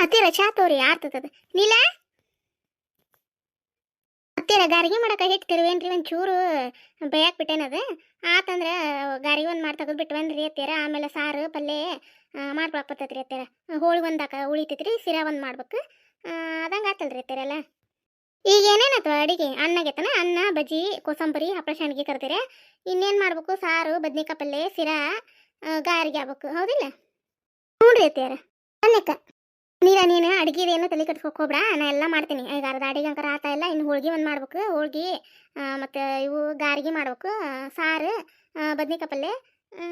ಹತ್ತಿರ ಚಾ ತೋರಿ, ಆರ್ತದ. ನೀಲ ಅತ್ತಿರ ಗಾರಿಗೆ ಮಾಡಕ ಹಿಟ್ಟು ತಿರುವೇನ್ರಿ ಒಂಚೂರು ಬೇಯಕ್ಕೆ ಬಿಟ್ಟೇನದ ಆತಂದ್ರೆ ಗಾರಿಗೆ ಒಂದು ಮಾಡಿ ತೆಗೆದು ಬಂದ್ರಿ ಅತ್ತಿರ? ಆಮೇಲೆ ಸಾರು ಪಲ್ಯ ಮಾಡ್ಕೊಳಕ್ ಬರ್ತೈತ್ರಿ ಅತ್ತಿರ. ಹೋಳಿ ಒಂದಾಕ ಉಳಿತೈತ್ರಿ ಸಿರಾ ಒಂದು ಮಾಡ್ಬೇಕು. ಅದಂಗೆ ಆತಲ್ರಿ ಅತ್ತೀರಲ್ಲ ಈಗ ಏನೇನತ್ತು ಅಡಿಗೆ? ಅನ್ನಗೆತನ ಅನ್ನ, ಬಜ್ಜಿ, ಕೋಸಂಬರಿ ಹಪ್ಪಳ ಶಾಣಿಗೆ ಕರ್ತೀರ ಇನ್ನೇನು ಮಾಡ್ಬೇಕು? ಸಾರು, ಬದ್ನಿಕಾಯಿ ಪಲ್ಯ ಸಿರಾ ಗಾರಿಗೆ ಆಗ್ಬೇಕು. ಹೌದಿಲ್ಲ? ಹ್ಞೂ ರೀ ಅತ್ತೀರ. ಅನ್ನಕ್ಕ. ನೀರ ನೀನು, ಅಡುಗೆದೇನು ತಲೆ ಕಟ್ಸ್ಕೊಕ್ ಹೋಗ್ಬೇಡ. ನಾ ಎಲ್ಲ ಮಾಡ್ತೀನಿ. ಈಗ ಅರ್ಧ ಅಡಿಗೆ ಅಂಕರ ಆತ ಇಲ್ಲ ಇನ್ನು ಹೋಳ್ಗೆ ಒಂದು ಮಾಡ್ಬೇಕು. ಹೋಳ್ಗೆ ಮತ್ತು ಇವು ಗಾರಿಗೆ ಮಾಡ್ಬೇಕು. ಸಾರು ಬದ್ನಿಕಾಯಿ ಪಲ್ಯ. ಆ,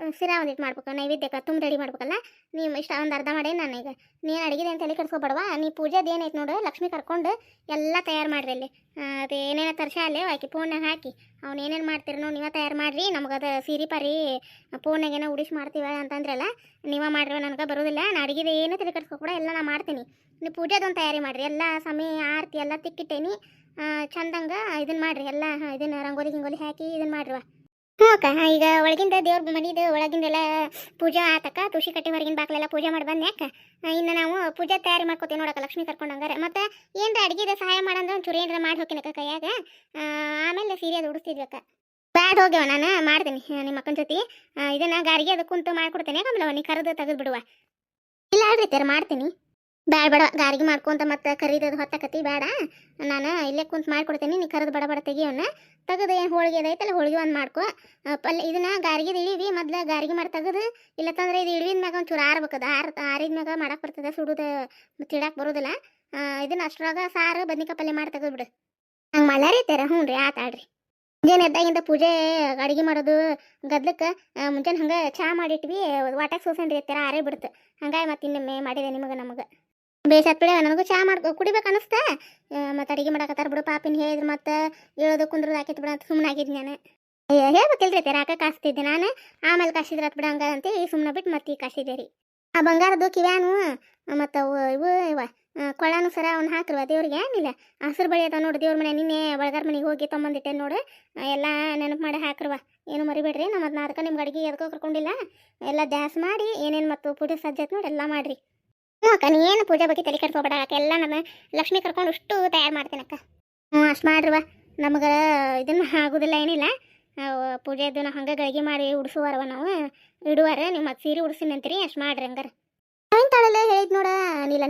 ಒಂದು ಇದು ಮಾಡ್ಬೇಕು ನೈವೇದ್ಯಕ್ಕೆ ತುಂಬ ರೆಡಿ ಮಾಡ್ಬೇಕಲ್ಲ? ನೀವು ಇಷ್ಟ ಒಂದು ಅರ್ಧ ಮಾಡಿ ನಾನು ಈಗ ನೀನು ಅಡುಗೆದು ಅಂತ ಹೇಳಿ ಕಟ್ಸ್ಕೊಬೇಡವಾ ನೀ ಪೂಜೆದು ಏನೈತೆ ನೋಡು ಲಕ್ಷ್ಮಿ ಕರ್ಕೊಂಡು ಎಲ್ಲ ತಯಾರು ಮಾಡಿರಿ ಅಲ್ಲಿ. ಅದು ಏನೇನೋ ತರ್ಸ ಅಲ್ಲಿ ಆಕಿ ಫೋನ್ನಾಗ ಹಾಕಿ. ಅವ್ನು ಏನೇನು ಮಾಡ್ತೀರಿ ನೋಡಿ ನೀವೇ ತಯಾರು ಮಾಡಿರಿ ನಮ್ಗೆ ಅದು ಸೀರೆ ಪರಿ ಫೋನ್ನಾಗೇನೋ ಉಡಿಸಿ ಮಾಡ್ತೀವ ಅಂತಂದ್ರಲ್ಲ ನೀವೇ ಮಾಡ್ರಿ ನನಗೆ ಬರೋದಿಲ್ಲ ನಾನು ಅಡುಗೆದು ಏನು ತಲೆ ಕಟ್ಸ್ಕೊಬೇಡ ಎಲ್ಲ ನಾನು ಮಾಡ್ತೀನಿ. ನೀವು ಪೂಜೆದೊಂದು ತಯಾರಿ ಮಾಡಿರಿ ಎಲ್ಲ ಸಮಯ ಆರತಿ ಎಲ್ಲ ತಿಕ್ಕಿಟ್ಟೇನಿ ಚಂದಂಗೆ ಇದನ್ನು ಮಾಡಿರಿ ಎಲ್ಲ ಇದನ್ನು ರಂಗೋಲಿ ಗಿಂಗೋಲಿ ಹಾಕಿ ಇದನ್ನು ಮಾಡ್ರಿವ ಈಗ ಒಳಗಿಂದ ದೇವ್ರ ಮನಿದು ಒಳಗಿಂದೆಲ್ಲ ಪೂಜೆ ಆತಕ್ಕ, ತುಳಸಿ ಕಟ್ಟಿ ಹೊರಗಿನ ಬಾಕ್ಲೆಲ್ಲ ಪೂಜೆ ಮಾಡಿ ಬಂದೆ ಯಾಕ ಇನ್ನು ನಾವು ಪೂಜೆ ತಯಾರಿ ಮಾಡ್ಕೋತೀವಿ ನೋಡಕ್ಕ, ಲಕ್ಷ್ಮಿ ಕರ್ಕೊಂಡು ಹಂಗಾರೆ. ಮತ್ತು ಏನರ ಅಡುಗೆದ ಸಹಾಯ ಮಾಡಂದ್ರೆ ಒಂಚೂರು ಏನರ ಮಾಡಿ ಹೋಗ್ತೀನಕ್ಕ ಕೈಯಾಗ. ಆಮೇಲೆ ಸೀರೆ ಅದು ಉಡಿಸ್ತಿದ್ವಿ ಅಕ್ಕ. ಬ್ಯಾಡ್ ಹೋಗ್ಯವ ನಾನು, ಮಾಡ್ತೀನಿ ನಿಮ್ಮ ಅಕ್ಕನ ಜೊತೆ. ಇದನ್ನು ಗಾರಿಗೆ ಅದು ಕುಂತು ಮಾಡ್ಕೊಡ್ತೇನೆ, ಆಮೇಲೆ ನೀ ಕರೆದು ತೆಗೆದು ಬಿಡುವ. ಇಲ್ಲ ತೆರ, ಮಾಡ್ತೀನಿ. ಬ್ಯಾಡ ಬೇಡ, ಗಾರಿಗೆ ಮಾಡ್ಕೊಂತ ಮತ್ತೆ ಕರೀದದು ಹೊತ್ತಕತಿ ಬೇಡ ನಾನು ಇಲ್ಲೇ ಕುಂತು ಮಾಡ್ಕೊಡ್ತೇನೆ, ನೀ ಕರೆದು ಬಡ ಬಡ ತೆಗಿಯೋಣ ತೆಗೆದು ಏನು ಹೋಳಿಗೆ ಅದೈತಲ್ಲ ಹೋಳಿಗೆ ಒಂದು ಮಾಡ್ಕೊ. ಪಲ್ಯ ಇದನ್ನ ಗಾರಿಗೆ ಇಳಿವಿ, ಮೊದ್ಲು ಗಾರಿಗೆ ಮಾಡಿ ತೆಗೆದು. ಇಲ್ಲತ್ತಂದ್ರೆ ಇದು ಇಳಿವಿದ ಮ್ಯಾಗ ಒಂಚೂರು ಆರ್ಬೇಕದ ಆರ್ ಆರಿದ ಮ್ಯಾಗ ಮಾಡಕ್ಕೆ ಬರ್ತದೆ, ಸುಡುದು ತಿಡಾಕ್ ಬರೋದಿಲ್ಲ. ಇದನ್ನ ಅಷ್ಟ್ರಾಗ ಸಾರು, ಬದ್ನಿಕಾಯಿ ಪಲ್ಯ ಮಾಡಿ ತೆಗೆದು ಬಿಡು. ಹಂಗೆ ಮಲಾರಿ ತೆರ ಹ್ಞೂ ರೀ ಆತಾಡ್ರಿ ಮುಂಜಾನೆ ಎದ್ದಾಗಿಂದ ಪೂಜೆ, ಅಡಿಗೆ ಮಾಡೋದು, ಗದ್ಲಕ್ಕೆ ಮುಂಜಾನೆ ಹಂಗೆ ಚಹಾ ಮಾಡಿಟ್ವಿ ವಾಟಕ್ಕೆ ಸೋಸಂಡ್ರಿ ತೆರ ಆರೇ ಬಿಡ್ತು. ಹಂಗಾಗಿ ಮತ್ತೆ ಇನ್ನೊಮ್ಮೆ ಮಾಡಿದೆ ನಿಮಗೆ, ನಮಗೆ. ಬೇಸತ್ ಬಿಡ, ನನಗೂ ಚಹಾ ಮಾಡ್ಕೊ, ಕುಡಿಬೇಕು ಅನಿಸ್ತಾ? ಮತ್ತೆ ಅಡಿಗೆ ಮಾಡಕತ್ತಾರ ಬಿಡು, ಪಾಪಿನ ಹೇಳಿದ್ರು ಮತ್ತೆ ಹೇಳೋದು ಕುಂದ್ರದು ಹಾಕಿತ್ತು ಬಿಡ ಅಂತ ಸುಮ್ಮನೆ ನಾನು ಹೇಳ್ಬೇಕಿಲ್ರಿ ತೆರ ಹಾಕ ಕಾಸ್ತಿದ್ದೆ ನಾನು, ಆಮೇಲೆ ಕಾಸಿದ್ರ ಬಿಡ ಹಂಗ ಅಂತ ಈ ಸುಮ್ಮನೆ ಬಿಟ್ಟು ಮತ್ತೆ ಈ ಕಾಸಿದೆ ರೀ. ಆ ಬಂಗಾರದ್ದು ಕಿವ್ಯಾನು, ಮತ್ತು ಇವು ಇವ ಕೊಳ್ಳಾನು ಸರ ಅವ್ನು ಹಾಕ್ರವ ದೇವ್ರಿಗೆ ಏನಿಲ್ಲ. ಹಸಿರು ಬಳಿ ಅದಾವ ನೋಡಿ ದೇವ್ರ ಮನೆ ನಿನ್ನೆ ಬಳಗಾರ ಮನೆಗೆ ಹೋಗಿ ತೊಗೊಂಬಂದಿಟ್ಟೆ ನೋಡು ಎಲ್ಲ ನೆನಪು ಮಾಡಿ ಹಾಕ್ರವ. ಏನು ಮರಿಬೇಡ್ರಿ ನಮ್ಮ ಅದನ್ನ ಅದಕ್ಕೆ ನಿಮ್ಗೆ ಅಡಿಗೆ ಎದ್ಕೋ ಕರ್ಕೊಂಡಿಲ್ಲ. ಎಲ್ಲ ದ್ಯಾಸ್ ಮಾಡಿ, ಏನೇನು ಮತ್ತು ಪೂಜೆ ಸಜ್ಜತ್ ನೋಡಿ, ಎಲ್ಲ ಮಾಡಿರಿ. ಹ್ಞೂ ಅಕ್ಕ ನೀನು ಪೂಜೆ ಬಗ್ಗೆ ತಲೆ ಕಟ್ಕೋಬೇಡ ಅಕ್ಕ. ಎಲ್ಲ ನಾನು ಲಕ್ಷ್ಮಿ ಕರ್ಕೊಂಡು ಅಷ್ಟು ತಯಾರು ಮಾಡ್ತೇನೆ ಅಕ್ಕ. ಹ್ಞೂ, ಅಷ್ಟು ಮಾಡ್ರವ ನಮ್ಗೆ ಇದನ್ನ ಆಗೋದಿಲ್ಲ ಏನಿಲ್ಲ. ಪೂಜೆದು ನಾವು ಹಂಗೆ ಗಳಿಗೆ ಮಾಡಿ ಉಡಿಸುವಾರವ ನಾವು. ಇಡುವಾರ ನಿಮ್ಮ ಸೀರೆ ಉಡ್ಸಿನಿ ಅಂತೀರಿ, ಅಷ್ಟು ಮಾಡ್ರಿ ಹಂಗಾರೆ. ನಾವಿನ ತಾಳಲ್ಲ ಹೇಳಿದ್ ನೋಡ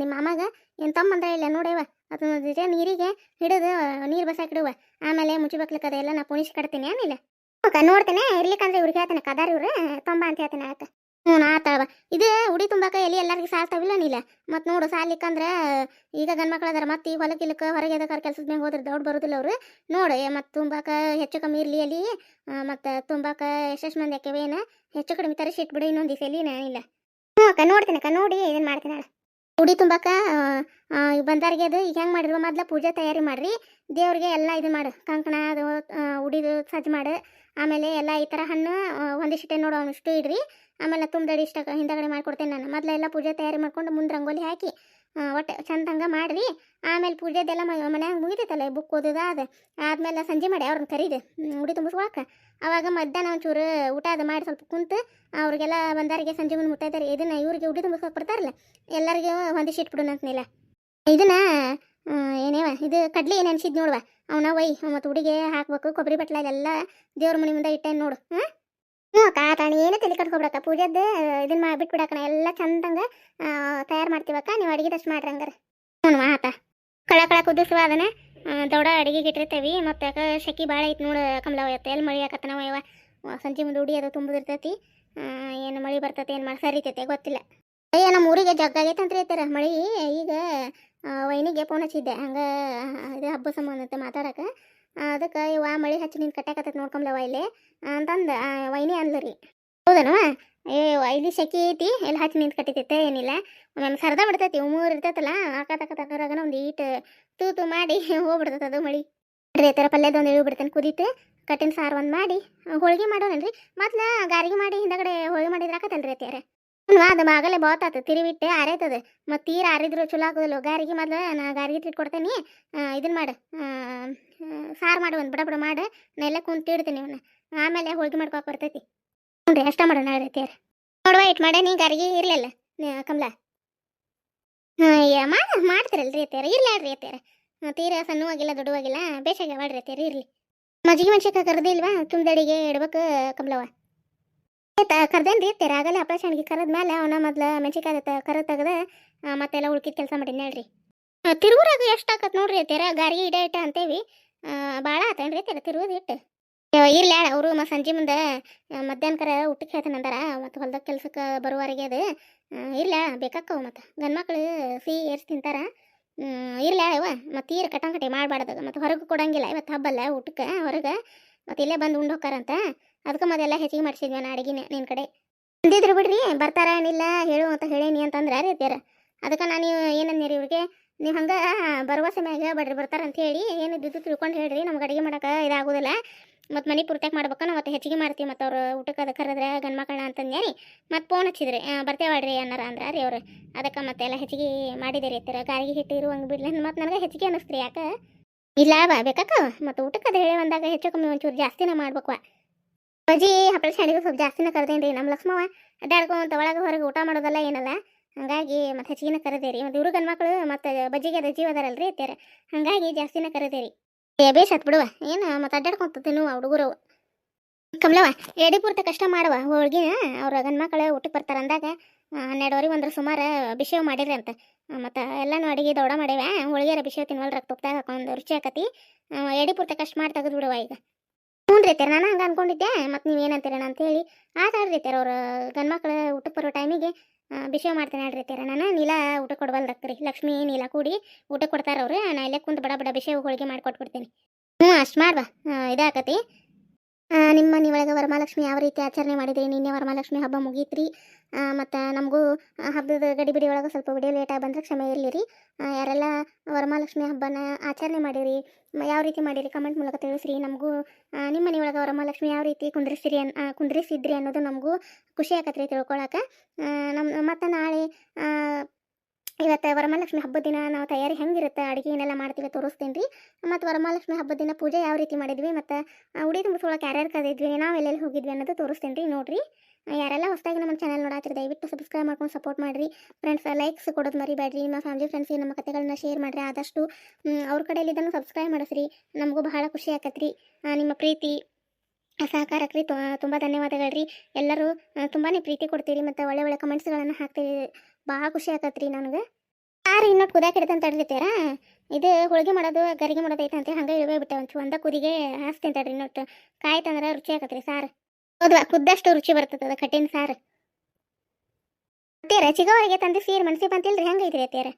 ನಿಮ್ಮ ಮಾಮಾಗ? ಏನು ತಮ್ಮಂದ್ರೆ ಇಲ್ಲ ನೋಡೇವ ಅದನ್ನ ನೀರಿಗೆ ಹಿಡಿದು ನೀರು ಬಸಾಕಿಡುವ ಆಮೇಲೆ ಮುಚ್ಚಿಬೇಕ್ಲಿಕ್ಕೆ ಅದೆಲ್ಲ ನಾ ಪುಣಿಸಿ ಕಟ್ತೀನಿ ಏನಿಲ್ಲ ಅಕ್ಕ, ನೋಡ್ತೇನೆ, ಇರ್ಲಿಕ್ಕಂದ್ರೆ ಇವ್ರಿಗೆ ಹೇಳ್ತೇನೆ, ಕದಾರಿ ಇವ್ರು, ತೊಂಬ ಅಂತ ಹೇಳ್ತೇನೆ ಅಕ್ಕ. ಹ್ಞೂ ಆತಾಳವ. ಇದು ಉಡಿ ತುಂಬಾಕ ಎಲ್ಲಿ ಎಲ್ಲರಿಗೆ ಸಾಲ್ತಾವಿಲ್ಲ ನೀಲ? ಮತ್ತು ನೋಡು, ಸಾಲಿಕ್ಕಂದ್ರೆ ಈಗ ಗಂಡು ಮಕ್ಳು ಅದಾರ ಮತ್ತೆ ಈ ಹೊಲಕ್ಕೆ ಇಲ್ಲಕ್ಕೆ ಹೊರಗೆ ಎದಕ್ಕಾರ ಕೆಲಸದ ಮ್ಯಾಗ ಹೋದ್ರೆ ದೌಡ್ ಬರೋದಿಲ್ಲ ಅವರು. ನೋಡು ಮತ್ತು ತುಂಬಾಕ ಹೆಚ್ಚು ಕಮ್ಮಿ ಇರಲಿ ಅಲ್ಲಿ ಮತ್ತು ತುಂಬಾಕ ಎಷ್ಟೆಷ್ಟು ಮಂದಿ ಹಾಕ್ಯವೇನ ಹೆಚ್ಚು ಕಡಿಮೆ ತರಿಸಿ ಇಟ್ಬಿಡು ಇನ್ನೊಂದು ದಿವಸ ಎಲ್ಲಿ ನಾನಿಲ್ಲ ಹ್ಞೂ ಅಕ್ಕ ನೋಡ್ತೀನಿ ಅಕ್ಕ ನೋಡಿ ಇದನ್ನು ಮಾಡ್ತೀನಿ ಉಡಿ ತುಂಬಾಕ ಬಂದಾರಿಗೆ ಅದು ಈಗ ಹೆಂಗೆ ಮಾಡಿದ್ರು ಮೊದ್ಲು ಪೂಜೆ ತಯಾರಿ ಮಾಡ್ರಿ. ದೇವ್ರಿಗೆ ಎಲ್ಲ ಇದು ಮಾಡು, ಕಂಕಣ ಅದು ಉಡಿದು ಸಜ್ಜು ಮಾಡು. ಆಮೇಲೆ ಎಲ್ಲ ಈ ಥರ ಹಣ್ಣು ಒಂದಿಷ್ಟೇ ನೋಡು ಅವನಿಷ್ಟು ಇಡ್ರಿ. ಆಮೇಲೆ ತುಂಬದಡಿ ಇಷ್ಟ ಹಿಂದಗಡೆ ಮಾಡಿಕೊಡ್ತೇನೆ ನಾನು. ಮೊದಲೆಲ್ಲ ಪೂಜೆ ತಯಾರಿ ಮಾಡ್ಕೊಂಡು ಮುಂದೆ ರಂಗೋಲಿ ಹಾಕಿ ಒಟ್ಟು ಚಂದ ಹಂಗೆ ಮಾಡಿರಿ ಆಮೇಲೆ ಪೂಜೆದೆಲ್ಲ ಮನ್ಯಾಗ ಮುಗಿತೈತಲ್ಲ ಬುಕ್ ಓದೋದು ಅದು. ಆದಮೇಲೆ ಸಂಜೆ ಮಾಡಿ ಅವ್ರನ್ನ ಕರೀರಿ ಉಡಿ ತುಂಬಿಸ್ಕೊಳಕ್ಕೆ ಅವಾಗ ಮಧ್ಯಾಹ್ನ ಒಂಚೂರು ಊಟ ಅದು ಮಾಡಿ ಸ್ವಲ್ಪ ಕುಂತು ಅವ್ರಿಗೆಲ್ಲ ಬಂದಾರಿಗೆ ಸಂಜೆ ಮುಂದೆ ಮುಟ್ಟಾಯ್ತಾರೆ ಇದನ್ನ ಇವ್ರಿಗೆ ಉಡಿ ತುಂಬಿಸ್ಕೊಕ್ ಬರ್ತಾರಲ್ಲ, ಎಲ್ಲರಿಗೂ ಹೊಂದಿಸಿ ಇಟ್ಬಿಡೋಣ ಅಂತನಿಲ್ಲ. ಇದನ್ನ ಏನೇವ, ಇದು ಕಡ್ಲಿ ಏನು ಅನ್ಸಿದ್ ನೋಡುವ. ಅವನ ಒಯ್, ಮತ್ತು ಉಡಿಗೆ ಹಾಕ್ಬೇಕು ಕೊಬ್ಬರಿ ಬಟ್ಲ ಎಲ್ಲ ದೇವ್ರ ಮನೆ ಮುಂದೆ ಇಟ್ಟೇನು ನೋಡು ಹಾಂ ಹ್ಞೂ ಅಕ್ಕ ತಾಣಿ ಏನು ತಲೆ ಕಟ್ಕೊಬಿಡಕ್ಕ ಪೂಜೆದ್ದು ಇದನ್ನ ಮಾಡಿ ಬಿಟ್ಬಿಡಕ್ಕಣ ಎಲ್ಲ ಚಂದಂಗ ತಯಾರು ಮಾಡ್ತೀವಕ್ಕ ನೀವು ಅಡುಗೆದಷ್ಟು ಮಾಡ್ರಿ ಹಂಗಾರೆ. ಹ್ಞೂ ಆತ. ಕಳ ಕಳ ಕುದಿಸುವ ಅದನ್ನ ಆ, ದೊಡ್ಡ ಅಡಿಗೆಗೆ ಇಟ್ಟಿರ್ತೇವಿ ಮತ್ತು ಯಾಕೆ ಶೆಕಿ ಭಾಳ ಐತೆ ನೋಡು ಕಮಲವತ್ತೆ ಎಲ್ಲಿ ಮಳಿ ಆಕತ್ತ ನಾವು ಯವ್ವ ವ- ಸಂಜೆ ಮುಂದೆ ಉಡಿ ಅದು ತುಂಬಿದಿರ್ತೈತಿ ಏನು ಮಳಿ ಬರ್ತೈತಿ ಏನು ಮಾಡಿ ಸರಿತೈತೆ ಗೊತ್ತಿಲ್ಲ. ಅಯ್ಯ ನಮ್ಮ ಊರಿಗೆ ಜಗ್ಗಾಗೈತೆ ಅಂತ ಹೇಳ್ತಾರೆ ಮಳಿ ಈಗ ವೈನಿಗೆ ಫೋನ್ ಹಚ್ಚಿದ್ದೆ ಹಂಗೆ ಇದು ಹಬ್ಬ ಸಂಬಂಧ ಮಾತಾಡಕ್ಕೆ ಅದಕ್ಕೆ ಇವ ಮಳೆ ಹಚ್ಚಿ ನೀನು ಕಟ್ಟಾಕತ್ತೈತೆ ನೋಡ್ಕೊಂಬ್ಲವ ಇಲ್ಲಿ. ಅಂತಂದು ವೈನಿ ಅಂದ್ಲು ರೀ. ಹೌದನವ ಏ ಇಲ್ಲಿ ಸೆಕೆ ಐತಿ, ಎಲ್ಲಿ ಹಚ್ಚಿ ನಿಂತು ಕಟ್ಟಿತೈತೆ ಏನಿಲ್ಲ. ಒಮ್ಮೆ ಸರದ ಬಿಡ್ತೈತಿ ಉಮೂರು ಇರ್ತೈತಲ್ಲ ಆಕತಕ್ಕ ತಕ್ಕರಾಗನ ಒಂದು ಈಟ್ ತೂತು ಮಾಡಿ ಹೋಗ್ಬಿಡ್ತೈತೆ ಅದು ಮಳಿ. ರೈತರ ಥರ ಪಲ್ಯದ ಒಂದು ಇಳಿ ಕುದೀತು, ಕಟ್ಟಿನ ಸಾರು ಒಂದು ಮಾಡಿ, ಹೋಳಿಗೆ ಮಾಡೋಣನ್ರಿ ಮೊದ್ಲು ಗಾರಿಗೆ ಮಾಡಿ ಹಿಂದಗಡೆ ಹೋಳಿಗೆ ಮಾಡಿದ್ರೆ ಆಕತ್ತಲ್ರಿ ಅತ್ಯಾರ? ಅದು ಆಗಲೇ ಬಾತಾತು ತಿರುವಿಟ್ಟು ಆರೈತದ. ಮತ್ತು ತೀರ ಆರಿದ್ರು ಚಲೋ ಆಗೋದಿಲ್ಲ. ಗಾರಿಗೆ ಮೊದಲು ನಾ ಗಾರಿಗೆ ಇಟ್ಟು ಕೊಡ್ತೇನೆ. ಇದನ್ನ ಮಾಡು. ಸಾರು ಮಾಡು ಒಂದು ಬಡ ಮಾಡು. ನಾ ಎಲ್ಲ ಕುಂತು ಇಡ್ತೀನಿ ಅವನ್ನ ಆಮೇಲೆ ಹೋಳಿಗೆ ಮಾಡ್ಕೊಕ್ ಬರ್ತೈತಿ. ಹ್ಞೂ ರೀ ಮಾಡು ನಾಳೆ ರೀ ನೋಡುವ ಇಟ್ಟು ಮಾಡೆ ನೀ ಗಾರಿಗೆ ಇರಲಿಲ್ಲ ಕಮಲ. ಮಾಡ ಮಾಡ್ತಿರಲ್ರಿ ಅತ್ಯಾರ ಇರ್ಲಿ ಆಡ್ರಿ ಅತ್ಯಾರ ಹ್ಮ್, ತೀರ ಸಣ್ಣವಾಗಿಲ್ಲ ದೊಡ್ಡವಾಗಿಲ್ಲ ಬೇಸಾಗಿ ಮಾಡ್ರಿ ತೇರಿ ಇರಲಿ. ಮಜ್ಜಿಗೆ ಕರೆದಿಲ್ವಾ ಕರ್ದಿಲ್ವಾ ತುಂಬದಡಿಗೆ ಇಡ್ಬೇಕು ಕಮಲವ ಕರ್ದೇನ್ರಿ? ಅತ್ಯಾರ ಆಗಲ್ಲ ಹಪ್ಪಳ ಶಾಣಿಗೆ ಕರೆದ ಮೇಲೆ ಅವನ ಮೊದ್ಲು ಮೆಣಸಿಕಾಯಿ ಕರ ತೆಗ್ದ ಮತ್ತೆಲ್ಲ ಉಳ್ಕಿದ ಕೆಲಸ ಮಾಡಿದ್ನ ಹೇಳ್ರಿ. ತಿರುಗುರಾಗ ಎಷ್ಟು ಆಕತ್ ನೋಡ್ರಿ ತೆರ ಗಾರಿ ಇಡ ಇಟ್ಟ ಅಂತೇವಿ. ಭಾಳ ಆತೇನ್ರಿ ತೆರ ತಿರುಗೋದು ಇಟ್ಟು ಇರ್ಲಿ ಅವರು ಮ, ಸಂಜೆ ಮುಂದೆ ಮಧ್ಯಾಹ್ನ ಕರ ಊಟಕ್ಕೆ ಹೇಳ್ತಾನಂದಾರ, ಮತ್ತು ಹೊಲ್ದಾಗ ಕೆಲ್ಸಕ್ಕೆ ಬರುವವರೆಗೆ ಅದು. ಇರ್ಲ ಬೇಕಾಕವು ಮತ್ತು. ಗಂಡ್ಮಕ್ಳು ಸಿಹಿ ಏರ್ಸಿ ತಿಂತಾರ. ಇರ್ಲ ಇವ. ಮತ್ತು ತೀರ ಕಟಂಕಟಿ ಮಾಡಬಾರ್ದು, ಮತ್ತು ಹೊರಗೆ ಕೊಡಂಗಿಲ್ಲ, ಇವತ್ತು ಹಬ್ಬಲ್ಲ ಊಟಕ್ಕೆ, ಹೊರಗೆ. ಮತ್ತು ಇಲ್ಲೇ ಬಂದು ಉಂಡು ಅದಕ್ಕೆ ಮೊದಲೆಲ್ಲ ಹೆಚ್ಚಿಗೆ ಮಾಡಿಸಿದ್ವಿ ನಾ ಅಡಿಗೆನೆ ನಿನ್ನ ಕಡೆ. ಬಂದಿದ್ರು ಬಿಡ್ರಿ, ಬರ್ತಾರ ಏನಿಲ್ಲ ಹೇಳು ಅಂತ ಹೇಳೇನಿ ಅಂತಂದ್ರೆ ರೀತಿಯರ ಅದಕ್ಕೆ ನಾನು ಏನಂದಿರಿ ಇವ್ರಿಗೆ? ನೀವು ಹಂಗೆ ಬರುವ ಸಮಯಾಗ ಬಡ್ರಿ ಬರ್ತಾರ ಅಂತ ಹೇಳಿ ಏನಿದ್ದು ತಿಳ್ಕೊಂಡು ಹೇಳ್ರಿ, ನಮ್ಗೆ ಅಡಿಗೆ ಮಾಡೋಕೆ ಇದಾಗೋದಿಲ್ಲ. ಮತ್ತು ಮನೆ ಪೂರ್ತಿಯಾಗಿ ಮಾಡ್ಬೇಕು ನಾವು ಮತ್ತೆ ಹೆಚ್ಚಿಗೆ ಮಾಡ್ತೀವಿ ಮತ್ತು ಅವ್ರು ಊಟಕ್ಕೆ ಅದು ಕರೆದ್ರೆ ಗಂಡು ಮಕ್ಕಳನ್ನ ಅಂತಂದ್ಯಾರಿ ಮತ್ತು ಫೋನ್ ಹಚ್ಚಿದ್ರಿ ಬರ್ತೇವಾಡ್ರಿ ಅನ್ನಾರ ಅಂದ್ರೆ ರೀ ಅವ್ರು. ಅದಕ್ಕೆ ಮತ್ತೆ ಎಲ್ಲ ಹೆಚ್ಚಿಗೆ ಮಾಡಿದಿರಿ ಅತ್ತರ ಗಾರಿಗೆ ಹಿಟ್ಟು ಇರುವಂಗೆ ಬಿಡ್ಲಿ ಮತ್ತು ನನಗೆ ಹೆಚ್ಚಿಗೆ ಅನ್ನಿಸ್ತ್ರಿ ಯಾಕೆ? ಇಲ್ಲ ಬಾ, ಬೇಕಾಕ? ಮತ್ತು ಊಟಕ್ಕೆ ಅದು ಹೇಳಿ ಬಂದಾಗ ಹೆಚ್ಚು ಕಮ್ಮಿ ಒಂಚೂರು ಜಾಸ್ತಿನೇ ಮಾಡ್ಬೇಕು ಬಜ್ಜಿ ಹಪ್ಪಳ ಶಾಣಿಗೆ ಸ್ವಲ್ಪ ಜಾಸ್ತಿನ ಕರೆದೇನ್ರಿ. ನಮ್ಮ ಲಕ್ಷ್ಮವ ಅಡ್ಡಾಡ್ಕೊಂತ ಒಳಗೆ ಹೊರಗೆ ಊಟ ಮಾಡೋದಲ್ಲ ಏನಲ್ಲ. ಹಂಗಾಗಿ ಮತ್ತೆ ಹೆಚ್ಚಿನ ಕರೆದೇರಿ. ಮತ್ತು ಇವ್ರು ಗಂಡು ಮಕ್ಕಳು ಮತ್ತು ಬಜ್ಜಿಗೆ ಜೀವ ಅದಾರಲ್ರಿ ಅತ್ಯಾರ ಹಂಗಾಗಿ ಜಾಸ್ತಿನ ಕರೆದೇರಿ. ಏ ಬೇಸ್ ಹತ್ ಬಿಡುವ. ಏನು ಮತ್ತೆ ಅಡ್ಡಾಡ್ಕೊಂತ ತಿನ್ನು ಹುಡುಗರು. ಕಮಲವ ಎಡಿ ಪೂರ್ತಿ ಕಷ್ಟ ಮಾಡುವ. ಹೋಳ್ಗಿನ ಅವ್ರ ಗಂಡು ಮಕ್ಕಳು ಊಟಕ್ಕೆ ಬರ್ತಾರ ಅಂದಾಗ ಆ, ಹನ್ನೆರಡುವರೆಗೆ ಒಂದ್ರ ಸುಮಾರು ಅಭಿಷೇಕ ಮಾಡಿರಿ ಅಂತ. ಮತ್ತು ಎಲ್ಲಾನು ಅಡಿಗೆ ದೌಡ ಮಾಡ್ಯಾವ. ಹೋಳಿಗೆ ಅಭಿಷೇಕ ತಿನ್ವಲ್ರ ತುಪ್ಪದಾಗ ಹಾಕೊಂಡು ರುಚಿ ಆಕತಿ. ಆ, ಎಡಿ ಪೂರ್ತಿ ಕಷ್ಟ ಮಾಡಿ ತೆಗೆದು ಬಿಡುವ ಈಗ. ಹ್ಞೂ ರೀತಿಯರ್ ನಾನು ಹಂಗೆ ಅನ್ಕೊಂಡಿದ್ದೆ ಮತ್ತು ನೀವು ಏನಂತೀರ ಅಂತೇಳಿ. ಆತಾಡ್ರಿ ತೆರ ಅವ್ರು ಗಂಡು ಮಕ್ಳು ಊಟಕ್ಕೆ ಬರೋ ಟೈಮಿಗೆ ಬಿಸಿ ಮಾಡ್ತೇನೆ ಹೇಳ್ರಿತೀರ ನಾನು ನೀಲ ಊಟ ಕೊಡ್ವಲ್ದಕ್ರಿ. ಲಕ್ಷ್ಮಿ, ನೀಲ ಕೂಡಿ ಊಟ ಕೊಡ್ತಾರ ಅವ್ರು. ನಾ ಇಲ್ಲೇ ಕುಂತು ಬಡ ಬಡ ಬಿಸಿ ಹೋಳಿಗೆ ಮಾಡಿಕೊಟ್ಬಿಡ್ತೀನಿ ಹ್ಞೂ, ಅಷ್ಟು ಮಾಡ್ವಾ ಇದಾಕತಿ. ನಿಮ್ಮ ಮನೆ ಒಳಗೆ ವರಮಹಾಲಕ್ಷ್ಮಿ ಯಾವ ರೀತಿ ಆಚರಣೆ ಮಾಡಿದ್ರಿ? ನಿನ್ನೆ ವರಮಹಾಲಕ್ಷ್ಮಿ ಹಬ್ಬ ಮುಗೀತ್ರಿ. ಮತ್ತು ನಮಗೂ ಹಬ್ಬದ ಗಡಿಬಿಡಿ ಒಳಗೆ ಸ್ವಲ್ಪ ವಿಡಿಯೋ ಲೇಟಾಗಿ ಬಂದ್ರೆ ಕ್ಷಮೆ ಇರಲಿ ರೀ ಯಾರೆಲ್ಲ ವರಮಹಾಲಕ್ಷ್ಮಿ ಹಬ್ಬನ ಆಚರಣೆ ಮಾಡಿರಿ ಯಾವ ರೀತಿ ಮಾಡಿರಿ ಕಮೆಂಟ್ ಮೂಲಕ ತಿಳಿಸ್ರಿ. ನಮಗೂ ನಿಮ್ಮ ಮನೆ ಒಳಗೆ ವರಮಹಾಲಕ್ಷ್ಮಿ ಯಾವ ರೀತಿ ಕುಂದ್ರಿಸಿರಿ ಅನ್ ಕುಂದ್ರಿಸಿದ್ರಿ ಅನ್ನೋದು ನಮಗೂ ಖುಷಿ ಆಕತ್ರಿ ತಿಳ್ಕೊಳಕ್ಕೆ ನಮ್ಮ ಮತ್ತು ನಾಳೆ ಇವತ್ತು ವರಮಹಾಲಕ್ಷ್ಮಿ ಹಬ್ಬದ ದಿನ ನಾವು ತಯಾರಿ ಹೆಂಗಿರುತ್ತೆ, ಅಡುಗೆ ಏನೆಲ್ಲ ಮಾಡ್ತೀವಿ ತೋರಿಸ್ತೀನಿ ರೀ. ಮತ್ತು ವರಮಹಾಲಕ್ಷ್ಮಿ ಹಬ್ಬದ ದಿನ ಪೂಜೆ ಯಾವ ರೀತಿ ಮಾಡಿದ್ವಿ, ಮತ್ತು ಉಡಿ ತುಂಬಿಸೋಳಕ್ಕೆ ಯಾರ್ಯಾರು ಕರೆದಿದ್ವಿ, ನಾವು ಎಲ್ಲೆಲ್ಲಿ ಹೋಗಿದ್ವಿ ಅನ್ನೋದು ತೋರಿಸ್ತೀನಿ ರೀ, ನೋಡಿರಿ. ಯಾರೆಲ್ಲ ಹೊಸದಾಗಿ ನಮ್ಮ ಚಾನಲ್ ನೋಡಾತಿರಿ ದಯವಿಟ್ಟು ಸಬ್ಸ್ಕ್ರೈಬ್ ಮಾಡ್ಕೊಂಡು ಸಪೋರ್ಟ್ ಮಾಡಿರಿ. ಫ್ರೆಂಡ್ಸ್ ಲೈಕ್ಸ್ ಕೊಡೋದು ಮರಿಬೇಡ್ರಿ. ನಿಮ್ಮ ಫ್ಯಾಮಿಲಿ ಫ್ರೆಂಡ್ಸಿಗೆ ನಮ್ಮ ಕತೆಗಳನ್ನ ಶೇರ್ ಮಾಡಿರಿ. ಆದಷ್ಟು ಅವ್ರ ಕಡೆಯಲ್ಲಿ ಇದನ್ನು ಸಬ್ಸ್ಕ್ರೈಬ್ ಮಾಡಿಸ್ರಿ, ನಮಗೂ ಬಹಳ ಖುಷಿ ಆಕತ್ರಿ. ನಿಮ್ಮ ಪ್ರೀತಿ ಸಹಕಾರಕ್ಕೆ ರೀ ತುಂಬ ಧನ್ಯವಾದಗಳು ರೀ. ಎಲ್ಲರೂ ತುಂಬಾ ಪ್ರೀತಿ ಕೊಡ್ತೀರಿ, ಮತ್ತು ಒಳ್ಳೆ ಒಳ್ಳೆ ಕಮೆಂಟ್ಸ್ಗಳನ್ನು ಹಾಕ್ತೀರಿ. ಭಾಳ ಖುಷಿ ಆಕತ್ರಿ ನನಗೆ. ಯಾರು ಇನ್ನೊಟ್ಟು ಕುದಿಯಾಕ ಇಡ್ತಂತ ತಡಿತೀರ ಇದು ಹೋಳಿಗೆ ಮಾಡೋದು ಗರಿಗೆ ಮಾಡೋದು ಐತೆ ಅಂತ ಹಂಗೆ ಇಳುವೆ ಬಿಟ್ಟೆ ಒಂಚು ಒಂದ ಕುದಿಗೆ ಹಾಸ್ತೀನಿ ತಡ್ರಿ ಇನ್ನೊಟ್ಟು ಕಾಯ್ತಂದ್ರೆ ರುಚಿ ಆಕತ್ರಿ ಸಾರ್. ಹೌದ್ವಾ? ಕುದ್ದಷ್ಟು ರುಚಿ ಬರ್ತದ ಅದು ಕಟ್ಟಿನ ಸಾರು. ಅತ್ತೇರ ಚಿಗವರಿಗೆ ತಂದು ಸೀರೆ ಮನ್ಸಿಗೆ ಬಂತಿಲ್ರಿ? ಹೆಂಗೈತ್ರಿ ಅತ್ತೇರ?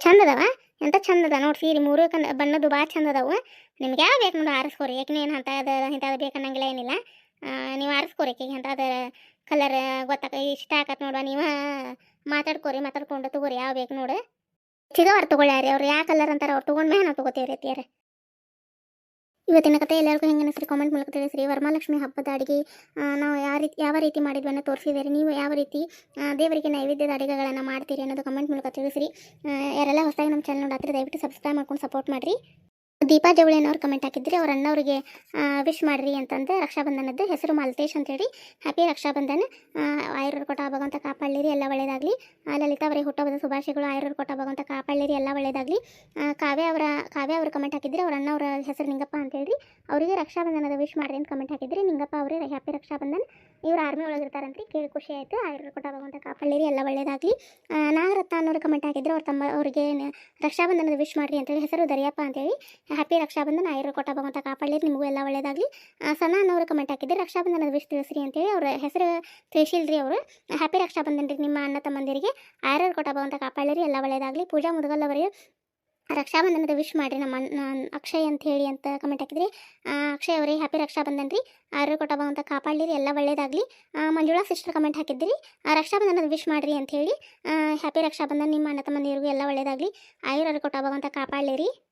ಚಂದ ಅದಾವ? ಎಂತ ಚಂದ ಅದ ನೋಡಿ ಸೀರೆ ಮೂರು ಕನ್ ಬಣ್ಣದ್ದು ಭಾಳ ಚಂದ ಅದಾವ. ನಿಮ್ಗೆ ಯಾವ ಬೇಕು ನೋಡಿ ಆರಿಸ್ಕೋರಿ? ಏನು ಅಂತ ಅದ ಇಂಥದ್ದು ಬೇಕನ್ನಂಗಿಲ್ಲ ಏನಿಲ್ಲ. ಆ, ನೀವು ಆರಿಸ್ಕೋರಿ ಅಂತ ಅಂತ ಕಲರ್ ಗೊತ್ತಾಕ ಇಷ್ಟ ಆಕತ್ ನೋಡುವ ನೀವು. ಮಾತಾಡ್ಕೋರಿ, ಮಾತಾಡ್ಕೊಂಡು ತಗೋರಿ, ಯಾವ ಬೇಕು ನೋಡು. ಚಿಗವರ್ ತಗೊಳ್ಳಾರಿ ಅವ್ರು, ಯಾವ ಕಲರ್ ಅಂತಾರ ಅವ್ರು ತೊಗೊಂಡ್ ಮೇಲೆ ನಾವು ತಗೋತೀವಿ ಅತ್ತಿಯಾರ. ಇವತ್ತಿನ ಕತೆ ಎಲ್ಲರಿಗೂ ಹೆಂಗೆ ಅನಿಸ್ರಿ ಕಾಮೆಂಟ್ ಮೂಲಕ ತಿಳಿಸ್ರಿ. ವರಮಹಾಲಕ್ಷ್ಮಿ ಹಬ್ಬದ ಅಡುಗೆ ನಾವು ಯಾವ ರೀತಿ ಯಾವ ರೀತಿ ಮಾಡಿದ್ವಿ ಅನ್ನೋ ತೋರಿಸಿದ್ದೀರಿ ನೀವು ಯಾವ ರೀತಿ ದೇವರಿಗೆ ನೈವೇದ್ಯದ ಅಡುಗೆಗಳನ್ನು ಮಾಡ್ತೀರಿ ಅನ್ನೋದು ಕಮೆಂಟ್ ಮೂಲಕ ತಿಳಿಸ್ರಿ. ಯಾರೆಲ್ಲ ಹೊಸದಾಗಿ ನಮ್ಮ ಚಾನಲ್ ನೋಡಾತ್ರಿ ದಯವಿಟ್ಟು ಸಬ್ಸ್ಕ್ರೈಬ್ ಮಾಡ್ಕೊಂಡು ಸಪೋರ್ಟ್ ಮಾಡಿರಿ. ದೀಪಾ ಜವಳಿ ಅನ್ನೋರು ಕಮೆಂಟ್ ಹಾಕಿದ್ರಿ. ಅವ್ರ ಅಣ್ಣವ್ರಿಗೆ ವಿಶ್ ಮಾಡ್ರಿ ಅಂತಂದು ರಕ್ಷಾಬಂಧನದ್ದು ಹೆಸರು ಮಾಲ್ತೇಶ್ ಅಂತೇಳಿ. ಹ್ಯಾಪಿ ರಕ್ಷಾಬಂಧನ. ಆಯುರ್ವೇದ ಕೊಟ್ಟ ಭಗವಂತ ಕಾಪಾಡಲಿರಿ, ಎಲ್ಲ ಒಳ್ಳೇದಾಗಲಿ. ಲಲಿತಾ ಅವರಿಗೆ ಹುಟ್ಟಬದ ಶುಭಾಶಯಗಳು. ಆಯುರ್ವೇದ ಕೊಟ್ಟ ಭಗವಂತ ಕಾಪಾಡಲಿರಿ, ಎಲ್ಲ ಒಳ್ಳೇದಾಗಲಿ. ಕಾವ್ಯ ಅವರ, ಕಾವ್ಯ ಅವರು ಕಮೆಂಟ್ ಹಾಕಿದ್ರಿ. ಅವ್ರ ಅಣ್ಣವ್ರ ಹೆಸರು ನಿಂಗಪ್ಪ ಅಂತೇಳಿ. ಅವರಿಗೆ ರಕ್ಷಾಬಂಧನದ ವಿಶ್ ಮಾಡ್ರಿ ಅಂತ ಕಮೆಂಟ್ ಹಾಕಿದ್ರಿ. ನಿಂಗಪ್ಪ ಅವರೇ ಹ್ಯಾಪಿ ರಕ್ಷಾಬಂಧನ. ಇವ್ರು ಆರ್ಮಿ ಒಳಗಿರ್ತಾರಂತ್ರಿ ಕೇಳಿ ಖುಷಿ ಆಯಿತು. ಆಯುರ್ವೇದ ಕೊಟ್ಟ ಭಗವಂತ ಕಾಪಾಡಲಿರಿ, ಎಲ್ಲ ಒಳ್ಳೇದಾಗಲಿ. ನಾಗರತ್ನ ಅನ್ನೋರು ಕಮೆಂಟ್ ಹಾಕಿದ್ರು. ಅವ್ರ ತಮ್ಮ, ಅವರಿಗೆ ರಕ್ಷಾಬಂಧನದ ವಿಶ್ ಮಾಡ್ರಿ ಅಂತೇಳಿ. ಹೆಸರು ದರಿಯಪ್ಪ ಅಂತೇಳಿ. ಹ್ಯಾಪಿ ರಕ್ಷಾಬಂಧನ ಆಯುರ್ ಕೊಟ್ಟ ಭಗವಂತ ಕಾಪಾಡಲಿ ನಿಮಗೂ ಎಲ್ಲ ಒಳ್ಳೇದಾಗಲಿ ಸಣ್ಣ ಅನ್ನೋರು ಕಮೆಂಟ್ ಹಾಕಿದ್ರು ರಕ್ಷಾಬಂಧನದ ವಿಶ್ ತಿಳಿಸ್ರಿ ಅಂತೇಳಿ ಅವ್ರ ಹೆಸರು ತಿಳಿಸಿಲ್ರಿ ಅವರು. ಹ್ಯಾಪಿ ರಕ್ಷಾಬಂಧನ ರೀ ನಿಮ್ಮ ಅಣ್ಣ ತಮ್ಮಂದಿರಿಗೆ. ಆಯುರ್ ಕೊಟ್ಟ ಭಗವಂತ ಕಾಪಾಡಲಿ ಎಲ್ಲ ಒಳ್ಳೆಯದಾಗಲಿ ಪೂಜಾ ಮುದಗಲ್ ಅವರಿಗೆ ರಕ್ಷಾಬಂಧನದ ವಿಶ್ ಮಾಡಿರಿ ನಮ್ಮ ಅಕ್ಷಯ್ ಅಂತ ಹೇಳಿ ಅಂತ ಕಮೆಂಟ್ ಹಾಕಿದ್ರಿ. ಅಕ್ಷಯ್ ಅವರಿಗೆ ಹ್ಯಾಪಿ ರಕ್ಷಾಬಂಧನ ರೀ. ಆರು ಕೊಟ್ಟ ಭಗವಂತ ಕಾಪಾಡಲಿರಿ ಎಲ್ಲ ಒಳ್ಳೆಯದಾಗಲಿ ಮಂಜುಳಾ ಸಿಸ್ಟರ್ ಕಮೆಂಟ್ ಹಾಕಿದ್ರಿ. ರಕ್ಷಾಬಂಧನದ ವಿಶ್ ಮಾಡಿರಿ ಅಂತ ಹೇಳಿ ಹ್ಯಾಪಿ ರಕ್ಷಾಬಂಧನ ನಿಮ್ಮ ಅಣ್ಣ ತಮ್ಮಂದಿರಿಗೂ ಎಲ್ಲ ಒಳ್ಳೇದಾಗಲಿ ಆಯುರ್ವೇದ ಕೊಟ್ಟ ಭಗವಂತ ಕಾಪಾಡಲಿರಿ ಆ,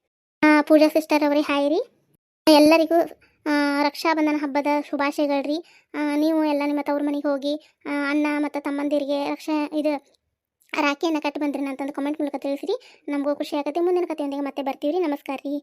ಪೂಜಾ ಸಿಸ್ಟರ್ ಅವರೇ ಹಾಯ್ ರೀ. ಎಲ್ಲರಿಗೂ ರಕ್ಷಾಬಂಧನ ಹಬ್ಬದ ಶುಭಾಶಯಗಳು ರೀ ನೀವು ಎಲ್ಲ ನಿಮ್ಮ ತವ್ರ ಮನೆಗೆ ಹೋಗಿ ಅಣ್ಣ ಮತ್ತು ತಮ್ಮಂದಿರಿಗೆ ರಕ್ಷಾ, ಇದು, ರಾಖಿಯನ್ನು ಕಟ್ಟಿ ಬಂದ್ರಿ ಅಂತಂದು ಕಮೆಂಟ್ ಮೂಲಕ ತಿಳಿಸಿರಿ. ನಮಗೂ ಖುಷಿ ಮುಂದಿನ ಕಥೆಯೊಂದಿಗೆ ಮತ್ತೆ ಬರ್ತೀವಿ ರೀ ನಮಸ್ಕಾರ ರೀ